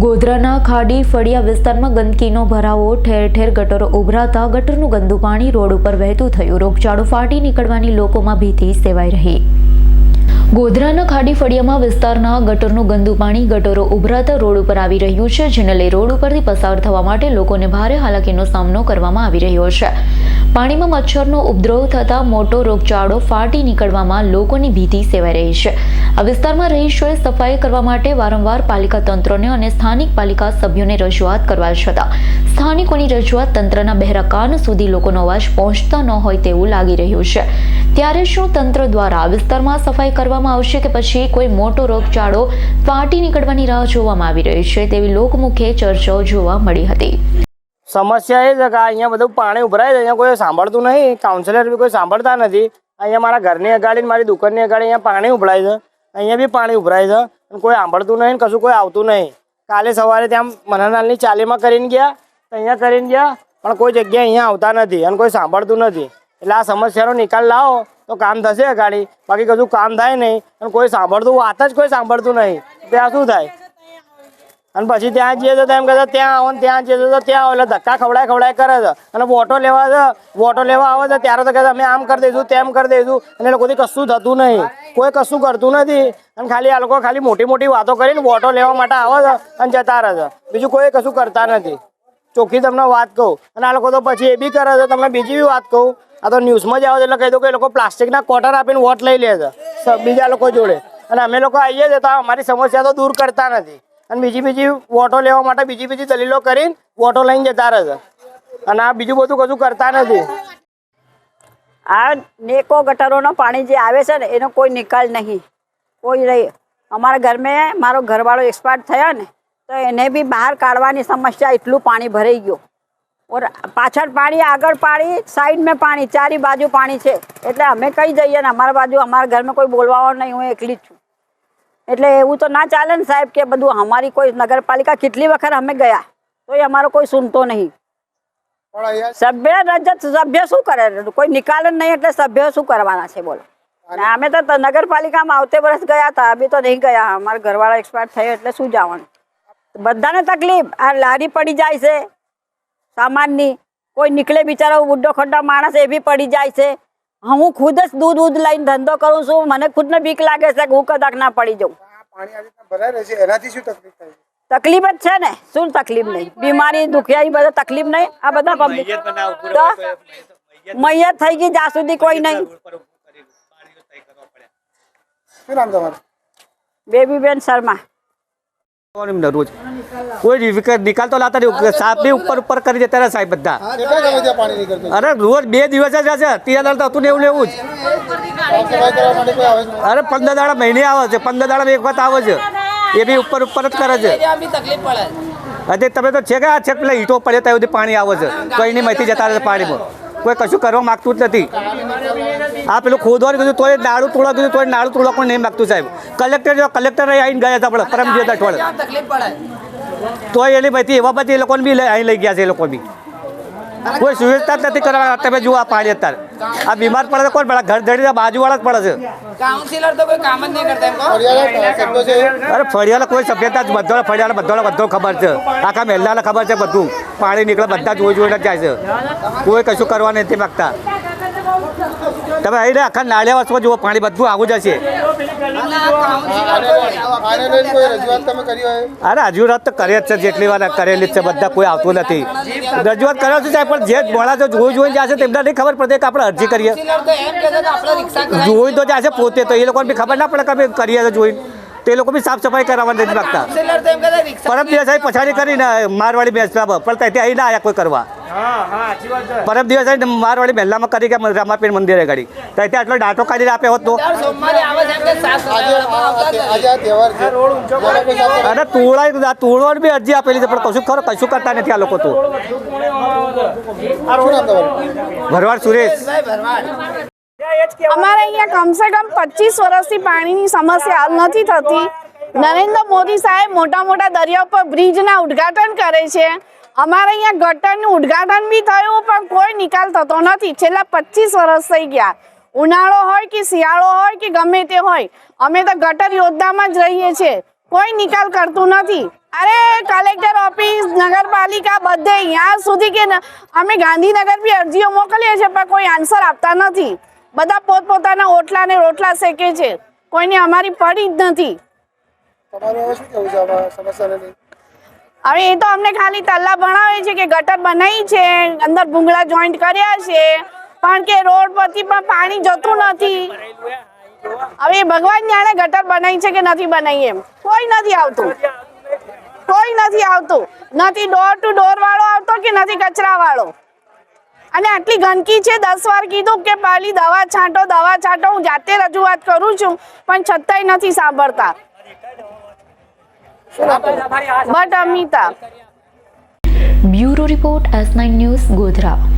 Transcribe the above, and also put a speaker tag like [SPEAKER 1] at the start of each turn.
[SPEAKER 1] ગોધરાના ખાડી ફળિયા વિસ્તારમાં ગંદકીનો ભરાવો, ઠેર ઠેર ગટરો ઉભરાતા ગટરનું ગંદુ પાણી રોડ ઉપર વહેતું થયું. રોગચાળો ફાટી નીકળવાની લોકોમાં ભીતિ સેવાઈ રહી. ગોધરાના ખાડી ફળિયામાં વિસ્તારના ગટરનું ગંદુ પાણી ગટરો ઉભરાતા રોડ ઉપર આવી રહ્યું છે, જેને લઈ રોડ ઉપરથી પસાર થવા માટે લોકોને ભારે હાલાકીનો સામનો કરવામાં આવી રહ્યો છે. પાણીમાં મચ્છરનો ઉપદ્રવ થતાં મોટો રોગચાળો ફાટી નીકળવામાં લોકોની ભીતિ સેવાઈ રહી છે. આ વિસ્તારમાં રહીશોએ સફાઈ કરવા માટે વારંવાર પાલિકા તંત્રને અને સ્થાનિક પાલિકા સભ્યોને રજૂઆત કરવા છતાં સ્થાનિકોની રજૂઆત તંત્રના બહેરા કાન સુધી લોકોનો અવાજ પહોંચતા ન હોય તેવું લાગી રહ્યું છે. ત્યારે શું તંત્ર દ્વારા આ વિસ્તારમાં સફાઈ કરવામાં આવશે કે પછી કોઈ મોટો રોગચાળો ફાટી નીકળવાની રાહ જોવામાં આવી રહી છે તેવી લોકમુખે ચર્ચાઓ જોવા મળી હતી.
[SPEAKER 2] સમસ્યા એ છે કે અહીંયા બધું પાણી ઉભરાય છે, અહીંયા કોઈ સાંભળતું નહીં કાઉન્સિલર બી કોઈ સાંભળતા નથી. અહીંયા મારા ઘરની અગાડી મારી દુકાનની અગાડી અહીંયા પાણી ઉભરાય છે, અહીંયા બી પાણી ઉભરાય છે, અને કોઈ સાંભળતું નહીં કશું કોઈ આવતું નહીં. કાલે સવારે ત્યાં મનાનાલની ચાલીમાં કરીને ગયા અહીંયા કરીને ગયા, પણ કોઈ જગ્યાએ અહીંયા આવતા નથી અને કોઈ સાંભળતું નથી. એટલે આ સમસ્યાનો નિકાલ લાવો તો કામ થશે અગાડી. બાકી કશું કામ થાય નહીં. અને કોઈ સાંભળતું વાત જ કોઈ સાંભળતું નહીં. ત્યાં શું થાય? અને પછી ત્યાં જઈએ તો એમ કહે ત્યાં આવો ને ત્યાં જઈએ. તો ત્યાં આવો. એટલે ધક્કા ખવડાય ખવડાય કરે છે. અને વોટો લેવા વોટો લેવા આવે છે, ત્યારે તો કહે અમે આમ કરી દઈશું, તેમ કરી દઈશું. અને એ લોકોથી કશું થતું નહીં. કોઈ કશું કરતું નથી. અને ખાલી આ લોકો ખાલી મોટી મોટી વાતો કરીને વોટો લેવા માટે આવે છે અને જતા રહે છે. બીજું કોઈ કશું કરતા નથી. ચોખ્ખી તમને વાત કહું. અને આ લોકો તો પછી એ બી કરે છે, તમને બીજી બી વાત કહું. આ તો ન્યૂઝમાં જ આવે એટલે કહી દો કે એ લોકો પ્લાસ્ટિકના કોટર આપીને વોટ લઈ લે છે બીજા લોકો જોડે. અને અમે લોકો આવીએ છીએ તો અમારી સમસ્યા તો દૂર કરતા નથી. અને બીજી બીજી વોટો લેવા માટે બીજી બીજી દલીલો કરીને વોટો લઈને જતા રહે છે. અને આ બીજું બધું કશું કરતા નથી.
[SPEAKER 3] આ નેકો ગટરોનો પાણી જે આવે છે ને, એનો કોઈ નિકાલ નહીં. કોઈ રહી અમારા ઘરમાં મારો ઘરવાળો એક્સપાયર થયો ને, તો એને બી બહાર કાઢવાની સમસ્યા, એટલું પાણી ભરાઈ ગયું. ઓર પાછળ પાણી આગળ પાણી સાઈડમાં પાણી ચારી બાજુ પાણી છે. એટલે અમે કઈ જઈએ ને અમારા બાજુ અમારા ઘરમાં કોઈ બોલવાવાળો નહીં હું એકલી જ છું. એટલે એવું તો ના ચાલે ને સાહેબ કે બધું અમારી કોઈ નગરપાલિકા કેટલી વખત અમે ગયા તોય અમારો કોઈ સુનતો નહીં. સભ્ય રજત સભ્ય શું કરે? કોઈ નિકાલ જ નહીં એટલે સભ્ય શું કરવાના છે બોલો. અમે તો નગરપાલિકામાં આવતે વર્ષ ગયા હતા અભી તો નહીં ગયા અમારા ઘરવાળા એક્સપાયર થયો એટલે શું જવાનું? બધાને તકલીફ આ લારી પડી જાય છે. સામાનની. કોઈ નીકળે બિચારો ઉડ્ડો ખડ્ડો માણસ એ બી પડી જાય છે. હું ખુદ જ દૂધ દૂધ લઈને ધંધો કરું છું. મને ખુદને બીક લાગે છે કે હું કદાચ ના પડી જાઉં.
[SPEAKER 4] પાણી આવી રીતના ભરાય રહે છે. એનાથી શું તકલીફ થાય છે?
[SPEAKER 3] તકલીફ જ છે ને. શું તકલીફ નહીં. બીમારી દુખિયાઈ બધા તકલીફ નહીં. આ બધા પબ્લિક તો મૈયત થઈ ગઈ જ્યાં સુધી કોઈ નહીં.
[SPEAKER 4] બેબી બેન
[SPEAKER 3] બેબીબેન શર્મા.
[SPEAKER 5] રોજ. કોઈ નિકાલ તો લાતા નહીં. સાહેબની ઉપર ઉપર કરી દેતા રહે સાહેબ બધા. અરે રોજ બે દિવસ જ હશે દાડા તો હતું ને એવું એવું જ. અરે પંદર દાડા મહિને આવે છે. પંદર દાડા એક વખત આવે છે. એ બી ઉપર ઉપર જ કરે છે. અરે તમે તો છે કે આ છે પેલા ઈંટો પડે ત્યાં સુધી પાણી આવે છે. કોઈ નહીં માહિતી જતા રહે પાણીમાં. કોઈ કશું કરવા માગતું જ નથી. આ પેલું ખોદવાનું કીધું તોય નાળું તોડવા કીધું તોય નાળું તોડવા પણ નહીં માગતું સાહેબ. કલેક્ટર કલેક્ટર આવીને ગયા હતા આપણે પરમજી અઠવાડિયે. તોય એની માહિતી એવા બધી એ લોકોને બી લઈ- અહીં લઈ ગયા છે એ લોકો બી. કોઈ સુવિધા જ નથી કરવા તમે જુઓ આ પાણી અત્યારે. આ બીમાર પડે તો કોણ પડે? ઘર ધડી બાજુવાળા જ પડે છે.
[SPEAKER 6] કાઉન્સિલર તો કોઈ કામ જ નહીં કરતા એમ કહો.
[SPEAKER 4] ફરિયાદ સભ્યો છે.
[SPEAKER 5] અરે ફળિયાલા કોઈ સભ્યતા જ બધો ફળિયાલા બધો બધો ખબર છે. આખા મહેલાને ખબર છે બધું. પાણી નીકળે બધા જોઈ જોઈને જ જાય છે. કોઈ કશું કરવા નથી માગતા. તમે અહીં આખા નાળિયા વર્ષમાં જુઓ પાણી બધું આવું જશે અરે રજૂઆત તો કરે જ છે જેટલી વાર કરેલી જ છે બધા કોઈ આવતું નથી. રજૂઆત કર્યો છે સાહેબ પણ જે માણસો જોઈ જોઈને જશે તેમને નહીં ખબર પડે કે આપણે અરજી કરીએ. જોઈ તો જશે પોતે તો એ લોકોને બી ખબર ના પડે કે અમે કરીએ જોઈને. તો લોકો બી સાફ સફાઈ કરાવવા નથી માગતા.
[SPEAKER 6] તો
[SPEAKER 5] પરમ દિવસ આવી પછાડી કરીને મારવાડી બેસવા પણ ત્યાંથી અહીં ના આવ્યા કોઈ કરવા. પરમ દિવસ મારવાડી મહેલામાં કરી ગયા રામાપીર મંદિરે ગાડી ત્યાંથી આટલો ડાટો કાઢીને આપ્યો હોત તો? અને તુળા તુળવાની બી અરજી આપેલી છે પણ કશું ખરો કશું કરતા નથી આ લોકો તો. ભરવાડ સુરેશ.
[SPEAKER 7] અમારે અહીંયા કમસે કમ પચીસ વર્ષથી પાણીની સમસ્યા હલ નથી થતી. નરેન્દ્ર મોદી સાહેબ મોટા મોટા દરિયા પર બ્રિજના ઉદ્ઘાટન કરે છે. અમારે અહીંયા ગટરનું ઉદ્ઘાટન બી થયું પણ કોઈ નિકાલ થતો નથી. છેલ્લા પચીસ વર્ષ થઈ ગયા. ઉનાળો હોય કે શિયાળો હોય કે ગમે તે હોય અમે તો ગટર યોદ્ધામાં જ રહીએ છીએ. કોઈ નિકાલ કરતું નથી. અરે કલેક્ટર ઓફિસ નગરપાલિકા બધે અહીંયા સુધી કે અમે ગાંધીનગર બી અરજીઓ મોકલીએ છીએ પણ કોઈ આન્સર આપતા નથી. બધા પોતપોતાના ઓટલા ને રોટલા શેકે છે. કોઈને અમારી પડી જ નથી.
[SPEAKER 4] હવે
[SPEAKER 7] એ તો અમને ખાલી તલ્લા ભણાવે છે કે ગટર બનાવી છે અંદર ભૂંગળા જોઈન્ટ કર્યા છે પણ કે રોડ પરથી પણ પાણી જતું નથી. હવે ભગવાન જાણે ગટર બનાવી છે કે નથી બનાવી એમ. કોઈ નથી આવતું. કોઈ નથી આવતું. નથી ડોર ટુ ડોર વાળો આવતો કે નથી કચરા વાળો અને આટલી ગંદકી છે, દસ વાર કીધું કે પેલી દવા છાંટો દવા છાંટો, હું જાતે રજૂઆત કરું છું, પણ છતાંય નથી સાંભળતા. But Amita.
[SPEAKER 1] Bureau report S nine news Godhra.